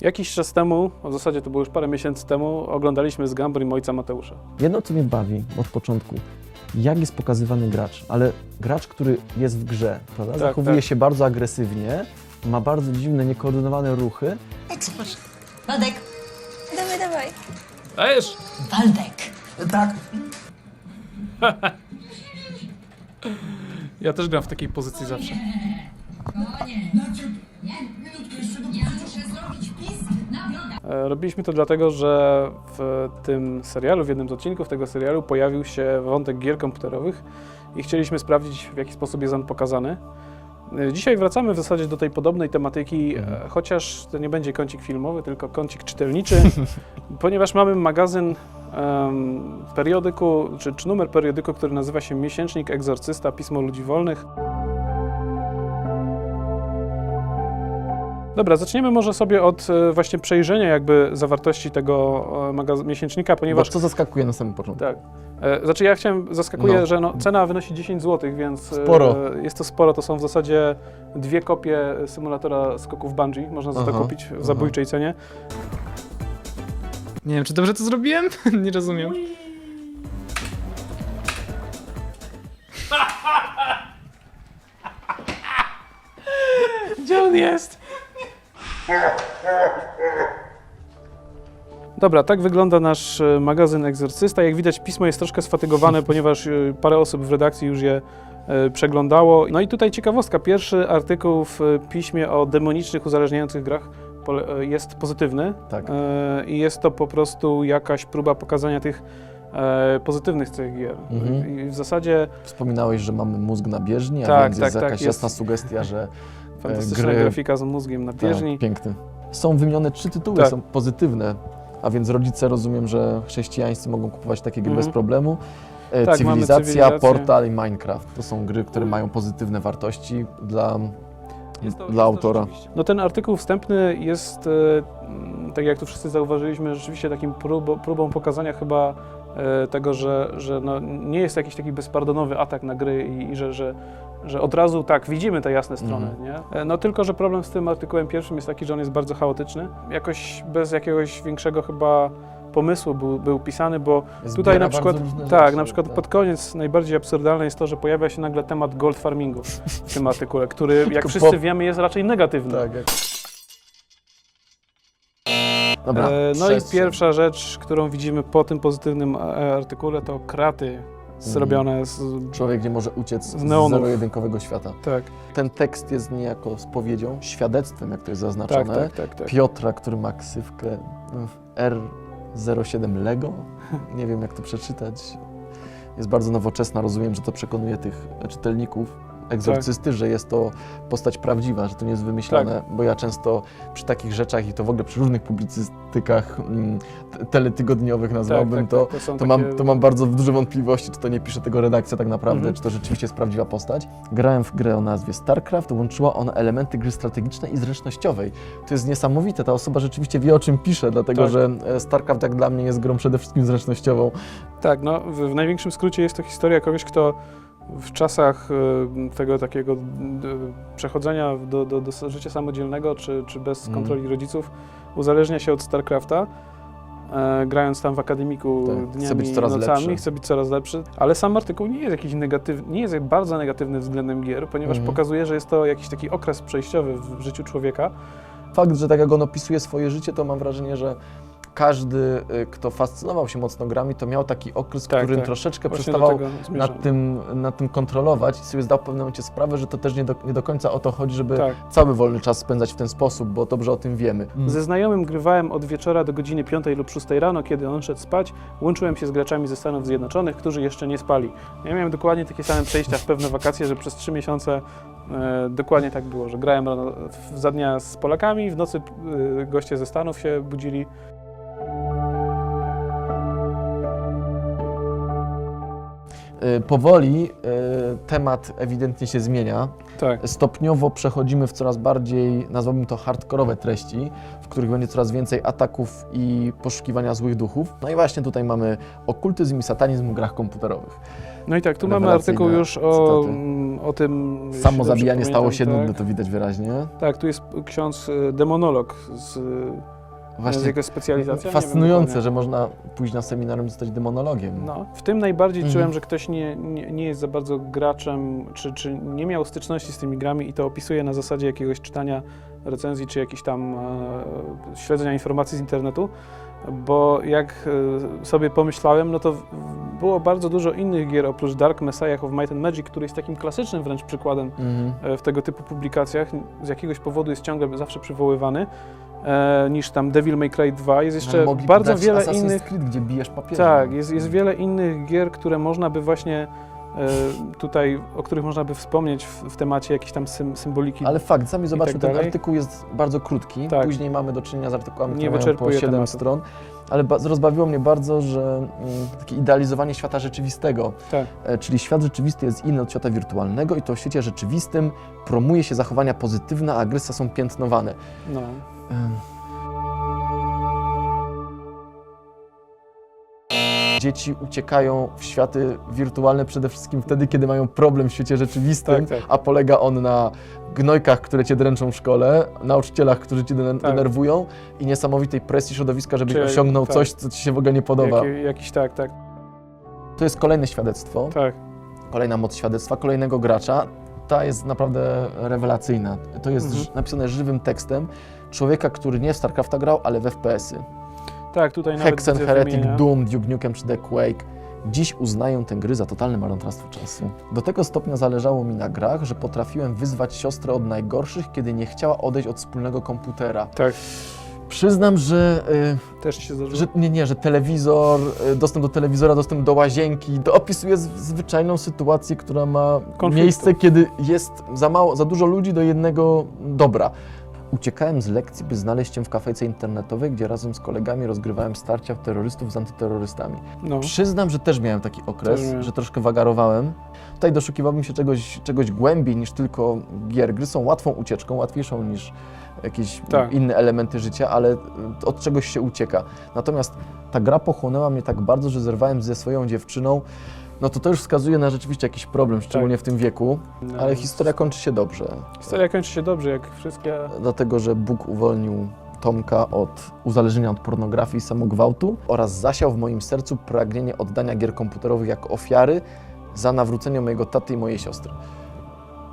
Jakiś czas temu, w zasadzie to było już parę miesięcy temu, oglądaliśmy z Gambrim ojca Mateusza. Jedno, co mnie bawi od początku, jak jest pokazywany gracz, ale gracz, który jest w grze, prawda? Tak, zachowuje tak. się bardzo agresywnie, ma bardzo dziwne, niekoordynowane ruchy. Ej, zobacz. Waldek, Dawaj, dawaj. Dajesz! Waldek. Tak. Ja też gram w takiej pozycji zawsze. E, Robiliśmy to dlatego, że w tym serialu, w jednym z odcinków tego serialu pojawił się wątek gier komputerowych i chcieliśmy sprawdzić, w jaki sposób jest on pokazany. E, Dzisiaj wracamy w zasadzie do tej podobnej tematyki, e, chociaż to nie będzie kącik filmowy, tylko kącik czytelniczy, ponieważ mamy magazyn em, periodyku, czy, czy numer periodyku, który nazywa się Miesięcznik Egzorcysta, Pismo Ludzi Wolnych. Dobra, zaczniemy może sobie od e, właśnie przejrzenia jakby zawartości tego e, miesięcznika, Ponieważ co zaskakuje na samym początku? Tak. E, Znaczy ja chciałem, zaskakuje, No. że no, cena wynosi 10 zł, więc Sporo. jest to sporo. To są w zasadzie dwie kopie symulatora skoków bungee. Można za to Aha, kupić w aha. zabójczej cenie. Nie wiem, czy dobrze to zrobiłem? nie rozumiem. Gdzie on jest? Dobra, tak wygląda nasz e, magazyn Egzorcysta. Jak widać, pismo jest troszkę sfatygowane, ponieważ e, parę osób w redakcji już je e, przeglądało. No i tutaj ciekawostka. Pierwszy artykuł w piśmie o demonicznych, uzależniających grach jest pozytywny. Tak. I jest to po prostu jakaś próba pokazania tych pozytywnych cech gier. Mhm. I w zasadzie Wspominałeś, że mamy mózg na bieżni, a Tak, więc tak, jest tak, jakaś jest. jasna sugestia, że fantastyczna gry- grafika z mózgiem na bieżni. Tak, piękny. Są wymienione trzy tytuły, Tak. są pozytywne, a więc rodzice rozumiem, że chrześcijańscy mogą kupować takie gry Mhm. bez problemu. E, Tak, Cywilizacja. Portal i Minecraft to są gry, które mają pozytywne wartości dla, dla autora. No ten artykuł wstępny jest, e, tak jak tu wszyscy zauważyliśmy, rzeczywiście takim próbą, próbą pokazania chyba e, tego, że, że no, nie jest jakiś taki bezpardonowy atak na gry i, i że, że, że od razu tak, widzimy te jasne strony, Mhm. nie? E, No tylko, że problem z tym artykułem pierwszym jest taki, że on jest bardzo chaotyczny. Jakoś bez jakiegoś większego chyba pomysłu był, był pisany, bo Tutaj na przykład, tak, na przykład pod koniec najbardziej absurdalne jest to, że pojawia się nagle temat gold farmingu w tym artykule, który jak wszyscy po- wiemy jest raczej negatywny. Tak, jak... Dobra, E, no i pierwsza rzecz, którą widzimy po tym pozytywnym e, artykule, to kraty zrobione z... Człowiek nie może uciec Z neonów. zero-jedynkowego świata. Tak, Ten tekst jest niejako spowiedzią, świadectwem, jak to jest tak, zaznaczone. tak, tak, tak. Piotra, który ma ksywkę R07 Lego. Nie wiem, jak to przeczytać. Jest bardzo nowoczesna. Rozumiem, że to przekonuje tych czytelników egzorcysty, że jest to postać prawdziwa, że to nie jest wymyślone, bo ja często przy takich rzeczach i to w ogóle przy różnych publicystykach mm, te- teletygodniowych nazwałbym tak, to, tak, są to, mam, takie- to mam bardzo duże wątpliwości, czy to nie pisze tego redakcja tak naprawdę, Mhm. czy to rzeczywiście jest prawdziwa postać. Grałem w grę o nazwie StarCraft, łączyła ona elementy gry strategicznej i zręcznościowej. To jest niesamowite, ta osoba rzeczywiście wie o czym pisze, dlatego Tak. że e, StarCraft jak dla mnie jest grą przede wszystkim zręcznościową. Tak, no w, w największym skrócie jest to historia kogoś, kto w czasach e, tego takiego e, przechodzenia do, do, do życia samodzielnego, czy, czy bez Mhm. kontroli rodziców, uzależnia się od StarCrafta, e, grając tam w akademiku Tak, dniami być coraz nocami, lepszy. chce być coraz lepszy, ale sam artykuł nie jest jakiś negatywny, nie jest bardzo negatywny względem gier, ponieważ Mhm. pokazuje, że jest to jakiś taki okres przejściowy w życiu człowieka. Fakt, że tak jak on opisuje swoje życie, to mam wrażenie, że każdy, y, kto fascynował się mocno grami, to miał taki okres, Tak, którym tak. troszeczkę Właśnie przestawał nad tym, nad tym kontrolować i sobie zdał w pewnym momencie sprawę, że to też nie do, nie do końca o to chodzi, żeby Tak. cały wolny czas spędzać w ten sposób, bo dobrze o tym wiemy. Ze znajomym grywałem od wieczora do godziny 5 lub 6 rano, kiedy on szedł spać. Łączyłem się z graczami ze Stanów Zjednoczonych, którzy jeszcze nie spali. Ja miałem dokładnie takie same przejścia w pewne wakacje, że przez 3 miesiące e, dokładnie tak było, że grałem rano w, za dnia z Polakami, w nocy e, goście ze Stanów się budzili. Powoli y, temat ewidentnie się zmienia. Tak. Stopniowo przechodzimy w coraz bardziej, nazwałbym to hardkorowe treści, w których będzie coraz więcej ataków i poszukiwania złych duchów. No i właśnie tutaj mamy okultyzm i satanizm w grach komputerowych. No i tak, tu mamy artykuł już o, cytaty. mm, o tym... Samo zabijanie stało się pamiętam, nudne, to widać wyraźnie. Tak, tak, tu jest ksiądz y, demonolog z, Właśnie jego specjalizacja. fascynujące, że można pójść na seminarium i zostać demonologiem. No, w tym najbardziej Mhm. czułem, że ktoś nie, nie, nie jest za bardzo graczem, czy, czy nie miał styczności z tymi grami i to opisuje na zasadzie jakiegoś czytania recenzji, czy jakichś tam e, śledzenia informacji z internetu, bo jak e, sobie pomyślałem, no to w- było bardzo dużo innych gier oprócz Dark Messiah of Might and Magic, który jest takim klasycznym wręcz przykładem Mhm. e, w tego typu publikacjach, z jakiegoś powodu jest ciągle zawsze przywoływany, e, niż tam Devil May Cry 2. Jest jeszcze mogli bardzo wiele Assassin's innych... Creed, gdzie bijesz papieża. Tak, jest, jest wiele innych gier, które można by właśnie e, tutaj, o których można by wspomnieć w, w temacie jakiejś tam sym, symboliki. Ale fakt, sami zobaczmy, tak ten artykuł jest bardzo krótki. Tak. Później mamy do czynienia z artykułami, Nie które mają po wyczerpuje 7 tematu. stron. Ale ba- rozbawiło mnie bardzo, że mm, takie idealizowanie świata rzeczywistego, Tak, e, czyli świat rzeczywisty jest inny od świata wirtualnego i to w świecie rzeczywistym promuje się zachowania pozytywne, a agresja są piętnowane. no. Dzieci uciekają w światy wirtualne przede wszystkim wtedy, kiedy mają problem w świecie rzeczywistym, Tak, tak. a polega on na gnojkach, które cię dręczą w szkole, nauczycielach, którzy cię dener- Tak. denerwują i niesamowitej presji środowiska, żebyś Czy- osiągnął tak. coś, co ci się w ogóle nie podoba. Jaki, jakiś tak, tak, To jest kolejne świadectwo, tak. kolejna moc świadectwa, kolejnego gracza. Ta jest naprawdę rewelacyjna. To jest Mhm. ż- napisane żywym tekstem człowieka, który nie w StarCrafta grał, ale w FPS-y. Tak, tutaj nawet Hexen, widzę Heretic, wymienia- Doom, Duke Nukem czy The Quake. Dziś uznają tę gry za totalne marnotrawstwo czasu. Do tego stopnia zależało mi na grach, że potrafiłem wyzwać siostrę od najgorszych, kiedy nie chciała odejść od wspólnego komputera. Tak, Przyznam, że, też ci się y, zdarzyło. że nie, nie, że telewizor, y, dostęp do telewizora, dostęp do łazienki, to opisuje z- zwyczajną sytuację, która ma Konfliktu. miejsce, kiedy jest za mało, za dużo ludzi do jednego dobra. Uciekałem z lekcji, by znaleźć się w kafejce internetowej, gdzie razem z kolegami rozgrywałem starcia terrorystów z antyterrorystami. No, Przyznam, że też miałem taki okres, Też miałem. że troszkę wagarowałem. Tutaj doszukiwałbym się czegoś, czegoś głębiej niż tylko gier. Gry są łatwą ucieczką, łatwiejszą niż jakieś Tak. inne elementy życia, ale y, od czegoś się ucieka. Natomiast ta gra pochłonęła mnie tak bardzo, że zerwałem ze swoją dziewczyną. No to to już wskazuje na rzeczywiście jakiś problem, szczególnie w tym wieku, no. ale historia kończy się dobrze. Historia kończy się dobrze, jak wszystkie... Dlatego, że Bóg uwolnił Tomka od uzależnienia od pornografii i samogwałtu oraz zasiał w moim sercu pragnienie oddania gier komputerowych jako ofiary za nawrócenie mojego taty i mojej siostry.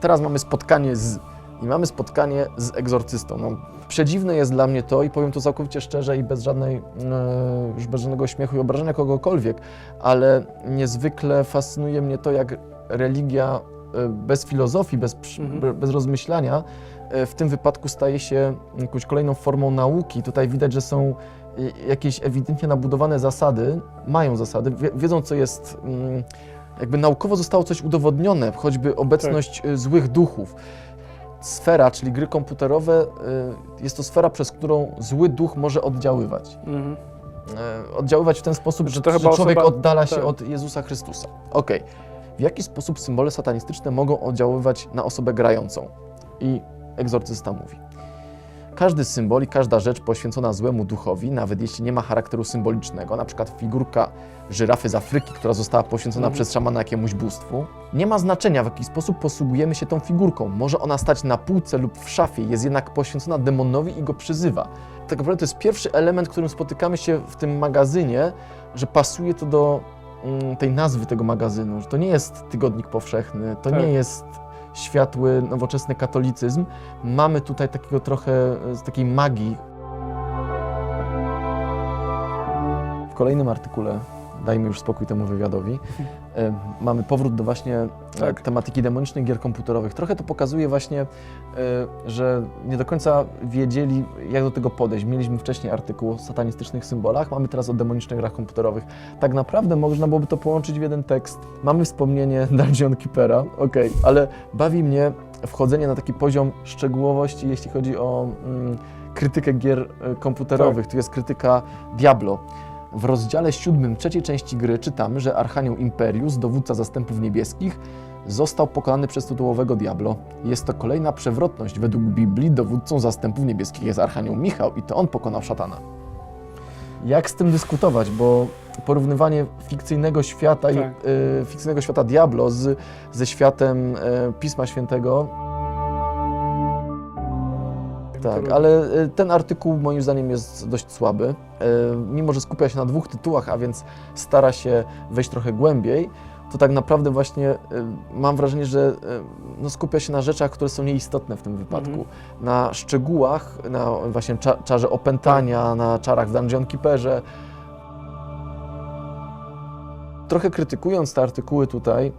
Teraz mamy spotkanie z... I mamy spotkanie z egzorcystą. No, przedziwne jest dla mnie to i powiem to całkowicie szczerze i bez żadnej, e, już bez żadnego śmiechu i obrażenia kogokolwiek, ale niezwykle fascynuje mnie to, jak religia e, bez filozofii, bez, Mhm. bez rozmyślania e, w tym wypadku staje się jakąś kolejną formą nauki. Tutaj widać, że są jakieś ewidentnie nabudowane zasady, mają zasady, wie- wiedzą co jest, mm, jakby naukowo zostało coś udowodnione, choćby obecność e, złych duchów. Sfera, czyli gry komputerowe, e, jest to sfera, przez którą zły duch może oddziaływać. Mhm. E, Oddziaływać w ten sposób, że, że człowiek osoba- oddala się tak. od Jezusa Chrystusa. Okej. W jaki sposób symbole satanistyczne mogą oddziaływać na osobę grającą? I egzorcysta mówi. Każdy symbol i każda rzecz poświęcona złemu duchowi, nawet jeśli nie ma charakteru symbolicznego, na przykład figurka żyrafy z Afryki, która została poświęcona Mhm. przez szamana jakiemuś bóstwu, nie ma znaczenia, w jaki sposób posługujemy się tą figurką. Może ona stać na półce lub w szafie, jest jednak poświęcona demonowi i go przyzywa. Tak naprawdę to jest pierwszy element, którym spotykamy się w tym magazynie, że pasuje to do mm, tej nazwy tego magazynu, że to nie jest tygodnik powszechny, to Tak. nie jest światły, nowoczesny katolicyzm. Mamy tutaj takiego trochę e, z takiej magii. W kolejnym artykule, dajmy już spokój temu wywiadowi, e, mamy powrót do właśnie e, Tak. tematyki demonicznych gier komputerowych. Trochę to pokazuje właśnie, e, że nie do końca wiedzieli, jak do tego podejść. Mieliśmy wcześniej artykuł o satanistycznych symbolach, mamy teraz o demonicznych grach komputerowych. Tak naprawdę można byłoby to połączyć w jeden tekst. Mamy wspomnienie Dungeon Keepera, okej, ale bawi mnie wchodzenie na taki poziom szczegółowości, jeśli chodzi o mm, krytykę gier e, komputerowych. Tu jest krytyka Diablo. W rozdziale siódmym trzeciej części gry czytamy, że Archanioł Imperius, dowódca zastępów niebieskich, został pokonany przez tytułowego Diablo. Jest to kolejna przewrotność. Według Biblii dowódcą zastępów niebieskich jest Archanioł Michał i to on pokonał szatana. Jak z tym dyskutować, bo porównywanie fikcyjnego świata, i, Tak. y, fikcyjnego świata Diablo z, ze światem y, Pisma Świętego tak, ale y, ten artykuł moim zdaniem jest dość słaby. Y, Mimo, że skupia się na dwóch tytułach, a więc stara się wejść trochę głębiej, to tak naprawdę właśnie y, mam wrażenie, że no, skupia się na rzeczach, które są nieistotne w tym wypadku. Mhm. Na szczegółach, na właśnie cza czarze opętania, na czarach w Dungeon Keeperze. Trochę krytykując te artykuły tutaj,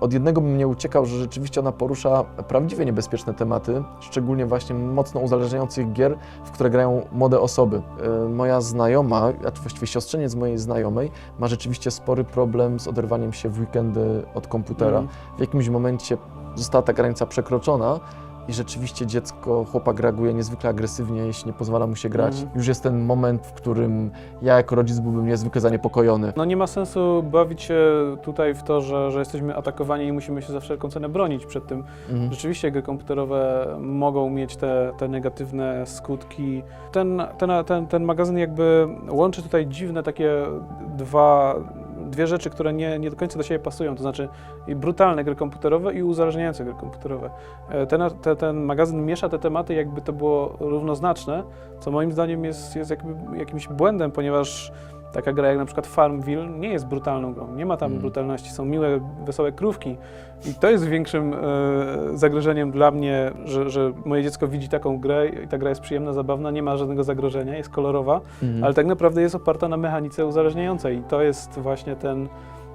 od jednego bym nie uciekał, że rzeczywiście ona porusza prawdziwie niebezpieczne tematy, szczególnie właśnie mocno uzależniających gier, w które grają młode osoby. Y, Moja znajoma, a właściwie siostrzeniec mojej znajomej, ma rzeczywiście spory problem z oderwaniem się w weekendy od komputera. Mhm. W jakimś momencie została ta granica przekroczona i rzeczywiście dziecko, chłopak reaguje niezwykle agresywnie, jeśli nie pozwala mu się grać. Mhm. Już jest ten moment, w którym ja jako rodzic byłbym niezwykle zaniepokojony. No nie ma sensu bawić się tutaj w to, że, że jesteśmy atakowani i musimy się za wszelką cenę bronić przed tym. Mhm. Rzeczywiście gry komputerowe mogą mieć te, te negatywne skutki. Ten, ten, ten, ten magazyn jakby łączy tutaj dziwne takie dwa, dwie rzeczy, które nie, nie do końca do siebie pasują, to znaczy i brutalne gry komputerowe i uzależniające gry komputerowe. E, Ten, te, ten magazyn miesza te tematy jakby to było równoznaczne, co moim zdaniem jest, jest jakby jakimś błędem, ponieważ taka gra jak na przykład Farmville nie jest brutalną grą, nie ma tam Mm. brutalności, są miłe, wesołe krówki. I to jest większym e, zagrożeniem dla mnie, że, że moje dziecko widzi taką grę i ta gra jest przyjemna, zabawna, nie ma żadnego zagrożenia, jest kolorowa, Mhm. ale tak naprawdę jest oparta na mechanice uzależniającej. I to jest właśnie ten...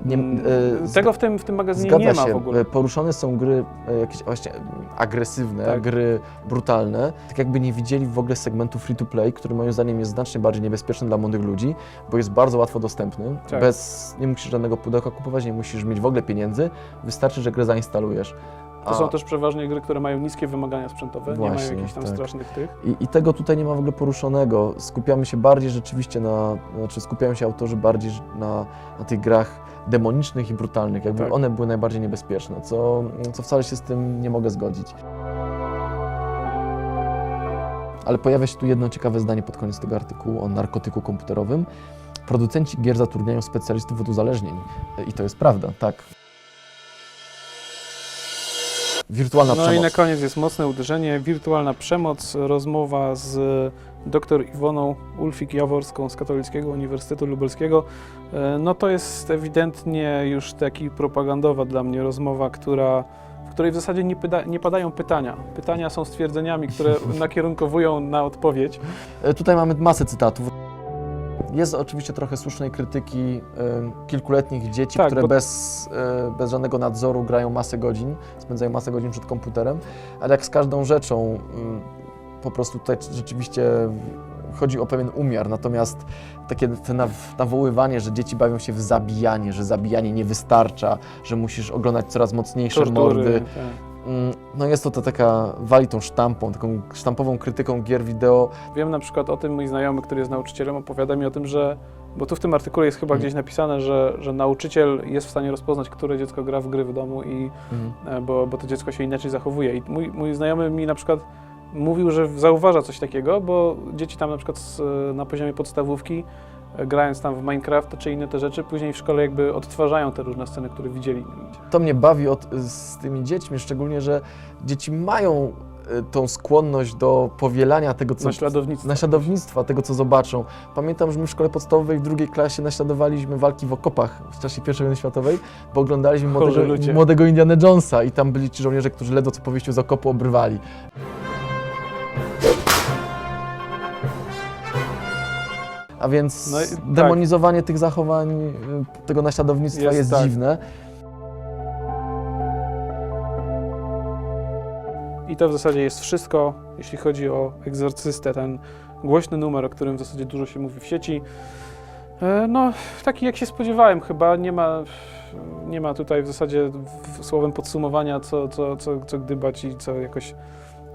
Nie- e, tego w tym, w tym magazynie nie ma się. w ogóle. E, Poruszone są gry e, jakieś właśnie agresywne, Tak. gry brutalne. Tak jakby nie widzieli w ogóle segmentu free to play, który moim zdaniem jest znacznie bardziej niebezpieczny dla młodych ludzi, bo jest bardzo łatwo dostępny. Tak. Bez, nie musisz żadnego pudełka kupować, nie musisz mieć w ogóle pieniędzy. Wystarczy, że grę zainstalujesz. To są też przeważnie gry, które mają niskie wymagania sprzętowe, nie Właśnie, mają jakichś tam tak. strasznych tych. I, I tego tutaj nie ma w ogóle poruszonego. Skupiamy się bardziej rzeczywiście na, znaczy skupiają się autorzy bardziej na, na tych grach demonicznych i brutalnych, jakby Tak. one były najbardziej niebezpieczne, co, co wcale się z tym nie mogę zgodzić. Ale pojawia się tu jedno ciekawe zdanie pod koniec tego artykułu o narkotyku komputerowym. Producenci gier zatrudniają specjalistów od uzależnień. I to jest prawda, tak. Wirtualna No przemoc. i na koniec jest mocne uderzenie, wirtualna przemoc, rozmowa z dr Iwoną Ulfik-Jaworską z Katolickiego Uniwersytetu Lubelskiego. E, No to jest ewidentnie już taki propagandowa dla mnie rozmowa, która, w której w zasadzie nie, pyta, nie padają pytania. Pytania są stwierdzeniami, które nakierunkowują na odpowiedź. E, Tutaj mamy masę cytatów. Jest oczywiście trochę słusznej krytyki e, kilkuletnich dzieci, Tak, które bo- bez, e, bez żadnego nadzoru grają masę godzin, spędzają masę godzin przed komputerem, ale jak z każdą rzeczą, mm, po prostu tutaj rzeczywiście chodzi o pewien umiar, natomiast takie nawoływanie, że dzieci bawią się w zabijanie, że zabijanie nie wystarcza, że musisz oglądać coraz mocniejsze mordy, Tortury. tak. Mm, no jest to, to taka, wali tą sztampą, taką sztampową krytyką gier wideo, Wiem na przykład o tym, mój znajomy, który jest nauczycielem, opowiada mi o tym, że, bo tu w tym artykule jest chyba Mhm. gdzieś napisane, że, że nauczyciel jest w stanie rozpoznać, które dziecko gra w gry w domu i e, bo, bo to dziecko się inaczej zachowuje. I mój, mój znajomy mi na przykład mówił, że zauważa coś takiego, bo dzieci tam na przykład z, na poziomie podstawówki, e, grając tam w Minecraft czy inne te rzeczy, później w szkole jakby odtwarzają te różne sceny, które widzieli. To mnie bawi od, z tymi dziećmi, szczególnie, że dzieci mają y, tą skłonność do powielania tego, co... Naśladownictwo. Naśladownictwa, tego, co zobaczą. Pamiętam, że my w szkole podstawowej w drugiej klasie naśladowaliśmy walki w okopach w czasie I wojny światowej, bo oglądaliśmy młodego, młodego Indiana Jonesa i tam byli ci żołnierze, którzy ledwo co po wyjściu z okopu obrywali. A więc No i- tak. demonizowanie tych zachowań, y, tego naśladownictwa Jest jest, tak. dziwne. I to w zasadzie jest wszystko, jeśli chodzi o egzorcystę, ten głośny numer, o którym w zasadzie dużo się mówi w sieci. E, No, taki jak się spodziewałem, chyba nie ma, nie ma tutaj w zasadzie w- słowem podsumowania, co, co, co, co gdybać i co jakoś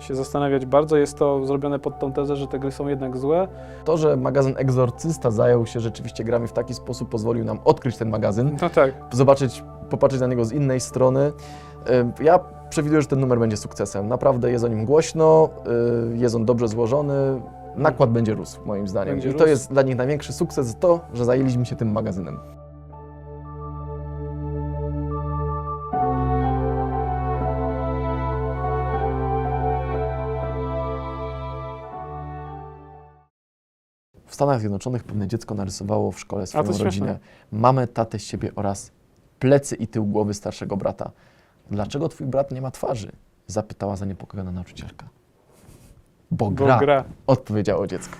się zastanawiać bardzo. Jest to zrobione pod tą tezę, że te gry są jednak złe. To, że magazyn Egzorcysta zajął się rzeczywiście grami w taki sposób, pozwolił nam odkryć ten magazyn, No tak, zobaczyć, popatrzeć na niego z innej strony. Ym, Ja przewiduję, że ten numer będzie sukcesem. Naprawdę jest o nim głośno, y, jest on dobrze złożony, nakład będzie rósł moim zdaniem. Będzie I to rósł. jest dla nich największy sukces, to, że zajęliśmy się tym magazynem. Stanach Zjednoczonych pewne dziecko narysowało w szkole swoją rodzinę. Mamę, tatę, siebie oraz plecy i tył głowy starszego brata. Dlaczego twój brat nie ma twarzy? Zapytała zaniepokojona nauczycielka. Bo bo gra, gra. odpowiedziało dziecko.